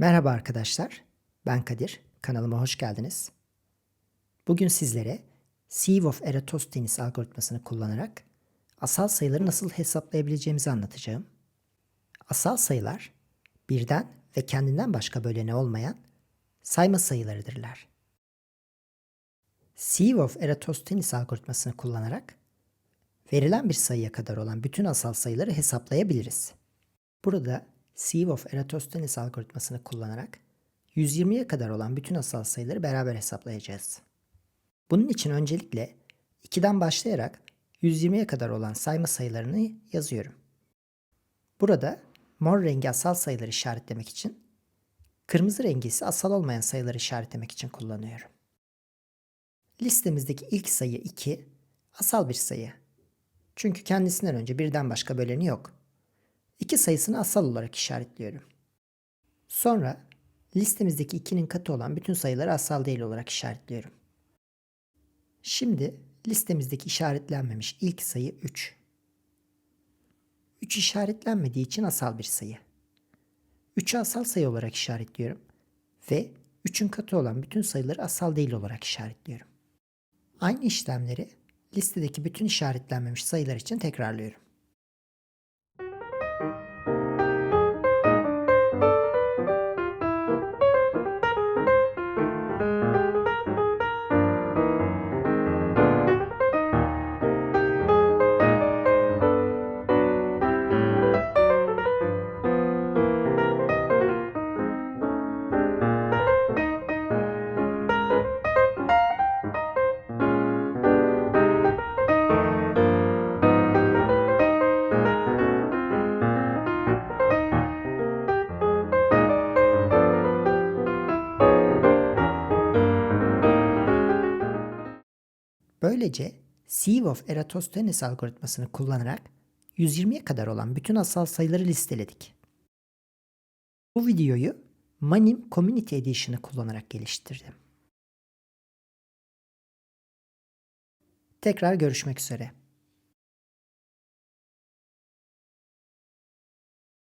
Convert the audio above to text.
Merhaba arkadaşlar, ben Kadir. Kanalıma hoş geldiniz. Bugün sizlere Sieve of Eratosthenes algoritmasını kullanarak asal sayıları nasıl hesaplayabileceğimizi anlatacağım. Asal sayılar, birden ve kendinden başka böleni olmayan sayma sayılarıdırlar. Sieve of Eratosthenes algoritmasını kullanarak verilen bir sayıya kadar olan bütün asal sayıları hesaplayabiliriz. Burada Sieve of Eratosthenes algoritmasını kullanarak 120'ye kadar olan bütün asal sayıları beraber hesaplayacağız. Bunun için öncelikle 2'den başlayarak 120'ye kadar olan sayma sayılarını yazıyorum. Burada mor rengi asal sayıları işaretlemek için, kırmızı rengi ise asal olmayan sayıları işaretlemek için kullanıyorum. Listemizdeki ilk sayı 2 asal bir sayı. Çünkü kendisinden önce birden başka böleni yok. 2 sayısını asal olarak işaretliyorum. Sonra listemizdeki 2'nin katı olan bütün sayıları asal değil olarak işaretliyorum. Şimdi listemizdeki işaretlenmemiş ilk sayı 3. 3 işaretlenmediği için asal bir sayı. 3'ü asal sayı olarak işaretliyorum ve 3'ün katı olan bütün sayıları asal değil olarak işaretliyorum. Aynı işlemleri listedeki bütün işaretlenmemiş sayılar için tekrarlıyorum. Böylece Sieve of Eratosthenes algoritmasını kullanarak 120'ye kadar olan bütün asal sayıları listeledik. Bu videoyu Manim Community Edition'ı kullanarak geliştirdim. Tekrar görüşmek üzere.